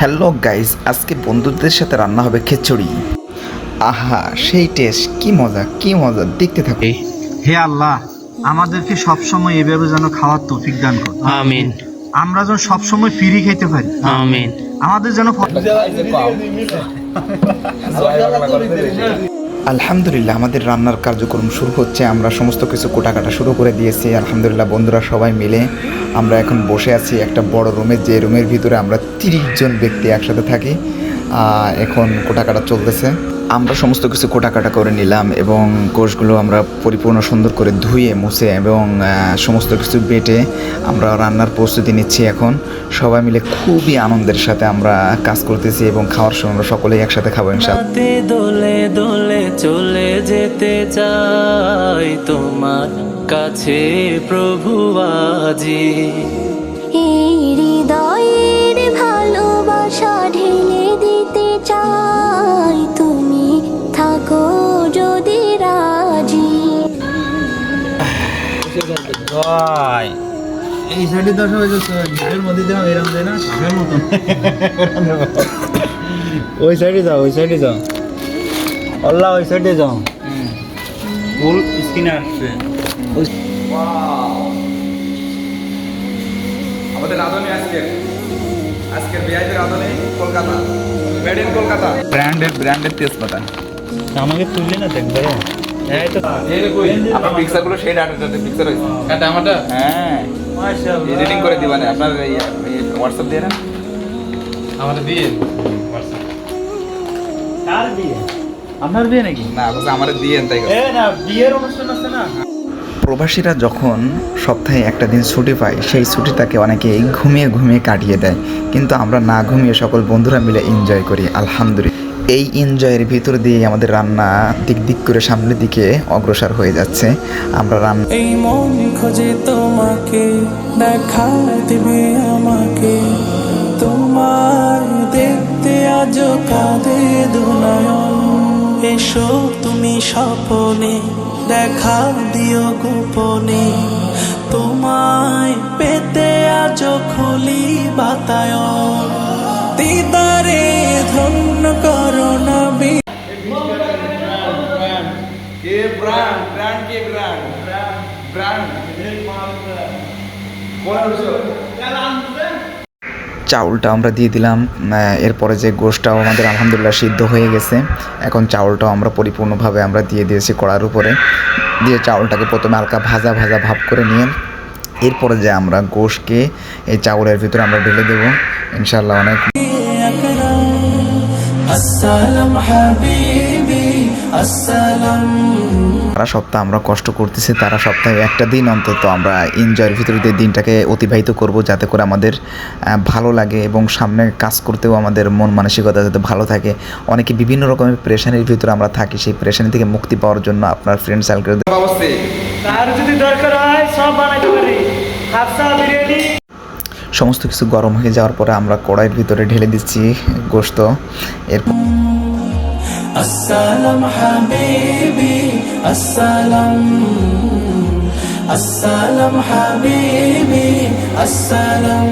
Hello guys আজকে বন্ধুদের সাথে রান্না হবে খিচুড়ি। আহা সেই টেস্ট কি মজা কি মজা দেখতে থাকে। হে আল্লাহ আমাদেরকে সবসময় এভাবে যেন খাওয়ার তৌফিক দান কর। আমিন। আমরা যেন সবসময় ফ্রি খেতে পারি। আমিন। আমাদের যেন আলহামদুলিল্লাহ, আমাদের রান্নার কার্যক্রম শুরু হচ্ছে। আমরা সমস্ত কিছু কোটাকাটা শুরু করে দিয়েছি। আলহামদুলিল্লাহ, বন্ধুরা সবাই মিলে আমরা এখন বসে আছি একটা বড় রুমে। যে রুমের ভিতরে আমরা তিরিশ জন ব্যক্তি একসাথে থাকি। এখন কোটাকাটা চলতেছে। আমরা সমস্ত কিছু কোটাকাটা করে নিলাম এবং কোষগুলো আমরা পরিপূর্ণ সুন্দর করে ধুয়ে মুছে এবং সমস্ত কিছু বেটে আমরা রান্নার প্রস্তুতি নিচ্ছি এখন। সবাই মিলে খুবই আনন্দের সাথে আমরা কাজ করতেছি এবং খাওয়ার সময় আমরা সকলেই একসাথে খাব দোলে দোলে চলে যেতে চাই তোমার কাছে প্রভু আজি। এই হৃদয়ের ভালোবাসা ঢেলে এই সাইডে দশ হয়ে যাচ্ছে ঘরের মধ্যে যাও এরম দেয় না? মতন ওই সাইডে যাও ওই সাইডে যাও। আল্লাহ ওই সাইডে যাও। ফুল স্ক্রিনে আসছে। আমাদের রাঁধুনি আজকের। আজকের বিআইপি রাঁধুনি কলকাতা। Made in Kolkata. ব্র্যান্ডের ব্র্যান্ডের তেজপাতা। আমাকে তুললে না দেখবে তো আপনার পিকচারগুলো সেই ডাটাতে পিকচার হয়েছে কাটা আমাটা হ্যাঁ। এডিটিং করে দিবানে আপনার হোয়াটসঅ্যাপ দিয়ে না? আমাদের বিয়ে কার বিয়ে? আপনার বিয়ে নাকি? না আমার দিয়েন তাই না বিয়ের অনুষ্ঠান আছে না? প্রবাসীরা যখন সপ্তাহে একটা দিন ছুটি পায় সেই ছুটিটাকে অনেকেই ঘুমিয়ে ঘুমিয়ে কাটিয়ে দেয়। কিন্তু আমরা না ঘুমিয়ে সকল বন্ধুরা মিলে এনজয় করি আলহামদুলিল্লাহ। এই এনজয়ের ভিতর দিয়ে আমাদের রান্না দিক দিক করে সামনের দিকে অগ্রসর হয়ে যাচ্ছে। আমরা রান্না এই মন খোঁজে তোমাকে, দেখা দিবে আমাকে। তোমার দেখতে আজ কাঁদে দুনয়ন। এসো তুমি স্বপনে, দেখা দিও গোপনে। তোমায় পেতে আজ খুলি বাতায়ন। দিদারে ধন্য করো না কে ব্র্যান্ড ব্র্যান্ড কে ব্র্যান্ড? ব্র্যান্ড চাউলটা আমরা দিয়ে দিলাম এরপরে যে গোশটাও আমাদের আলহামদুলিল্লাহ সিদ্ধ হয়ে গেছে এখন চাউলটাও আমরা পরিপূর্ণভাবে আমরা দিয়ে দিয়েছি কড়ার উপরে। দিয়ে চাউলটাকে প্রথমে হালকা ভাজা ভাজা ভাব করে নিয়ে এরপরে যে আমরা গোশকে এই চাউলের ভিতরে আমরা ঢেলে দেবো ইনশাল্লাহ অনেক আসসালাম হাবিবি আসসালাম সারা সপ্তাহ আমরা কষ্ট করতেছি তারা সপ্তাহে একটা দিন অন্তত আমরা এনজয়ের ভিতরে দিয়ে দিনটাকে অতিবাহিত করব যাতে করে আমাদের ভালো লাগে এবং সামনে কাজ করতেও আমাদের মন মানসিকতা যাতে ভালো থাকে। অনেকে বিভিন্ন রকমের প্রেশানের ভিতরে আমরা থাকি সেই প্রেশানি থেকে মুক্তি পাওয়ার জন্য আপনার ফ্রেন্ড সার্কেল অবশ্যই তার যদি দরকার হয় সব বানাইতে পারি হাফসা বিরিয়ানি সমস্ত কিছু গরম হয়ে যাওয়ার পরে আমরা কড়াইয়ের ভিতরে ঢেলে দিচ্ছি গোস্ত এর আসসালাম হাবিবি আসসালাম আসসালাম হাবিবি আসসালাম।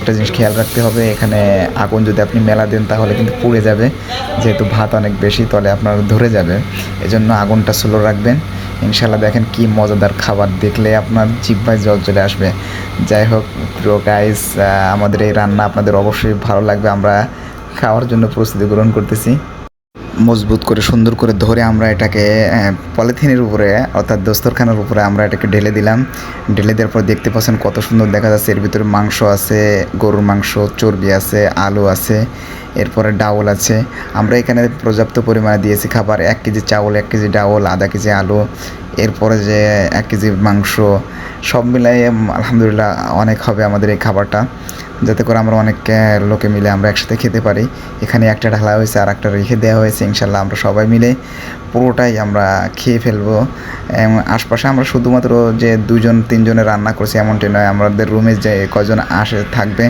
একটা জিনিস খেয়াল রাখতে হবে এখানে আগুন যদি আপনি মেলা দেন তাহলে কিন্তু পুড়ে যাবে। যেহেতু ভাত অনেক বেশি তাহলে আপনার ধরে যাবে। এজন্য আগুনটা স্লো রাখবেন। ইনশাল্লাহ দেখেন কি মজাদার খাবার, দেখলে আপনার জিভ্ভায় জল চলে আসবে। যাই হোক প্রিয় গাইস আমাদের এই রান্না আপনাদের অবশ্যই ভালো লাগবে, আমরা খাওয়ার জন্য প্রস্তুতি গ্রহণ করতেছি। মজবুত করে, সুন্দর করে ধরে আমরা এটাকে পলিথিনের উপরে, অর্থাৎ দস্তরখানার উপরে আমরা এটাকে ঢেলে দিলাম। ঢেলে দেওয়ার পর দেখতে পাচ্ছেন কত সুন্দর দেখা যাচ্ছে, এর ভিতরে মাংস আছে, গরুর মাংস, চর্বি আছে, আলু আছে। এরপরে ডাউল আছে। আমরা এখানে পর্যাপ্ত পরিমাণে দিয়েছি খাবার, এক কেজি চাউল, এক কেজি ডাউল, আধা কেজি আলু, এরপরে যে এক কেজি মাংস, সব মিলাই আলহামদুলিল্লাহ অনেক হবে আমাদের এই খাবারটা। যাতে করে আমরা অনেক লোকে মিলে আমরা একসাথে খেতে পারি। এখানে একটা ঢালা হয়েছে আর একটা রেখে দেওয়া হয়েছে, ইনশাল্লাহ আমরা সবাই মিলে পুরোটাই আমরা খেয়ে ফেলব। এবং আশপাশে আমরা শুধুমাত্র যে দুজন, তিনজনে রান্না করছি এমনটি নয়, আমাদের রুমে যে কজন আসে, থাকবে,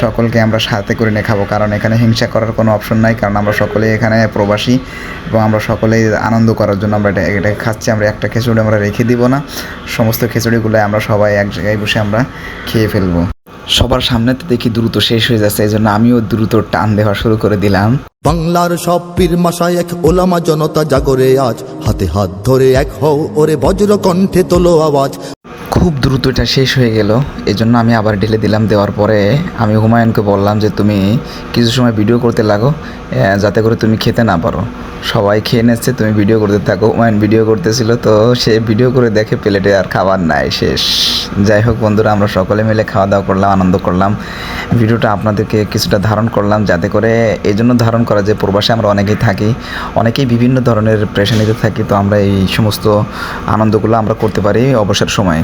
সকলকে আমরা সাথে করে নিয়ে খাব। কারণ এখানে হিংসা করার কোনো অপশন নাই, কারণ আমরা সকলেই এখানে প্রবাসী এবং আমরা সকলেই আনন্দ করার জন্য আমরা এটা এটা খাচ্ছি। আমরা একটা খিচুড়ি আমরা রেখে দিব না, সমস্ত খিচুড়িগুলো আমরা সবাই এক জায়গায় বসে আমরা খেয়ে ফেলব। সবার সামনে তো দেখি দ্রুত শেষ হয়ে যাচ্ছে এই জন্য আমিও দ্রুত টান দেওয়া শুরু করে দিলাম। বাংলার সব পীর মাসায় এক ওলামা জনতা জাগরে আজ। হাতে হাত ধরে এক হও ওরে বজ্র কণ্ঠে তোলো আওয়াজ। খুব দ্রুত এটা শেষ হয়ে গেল। এই জন্য আমি আবার ঢেলে দিলাম। দেওয়ার পরে আমি হুমায়ুনকে বললাম যে, তুমি কিছু সময় ভিডিও করতে লাগো যাতে করে তুমি খেতে না পারো। সবাই খেয়ে নিচ্ছে, তুমি ভিডিও করতে থাকো। হুমায়ুন ভিডিও করতেছিল, তো সে ভিডিও করে দেখে প্লেটে আর খাবার নাই, শেষ। যাই হোক বন্ধুরা, আমরা সকলে মিলে খাওয়া দাওয়া করলাম, আনন্দ করলাম। ভিডিওটা আপনাদেরকে কিছুটা ধারণ করলাম, যাতে করে এই জন্য ধারণ করা যে, প্রবাসে আমরা অনেকেই থাকি, অনেকেই বিভিন্ন ধরনের প্রেশানিতে থাকি, তো আমরা এই সমস্ত আনন্দগুলো আমরা করতে পারি অবসর সময়ে।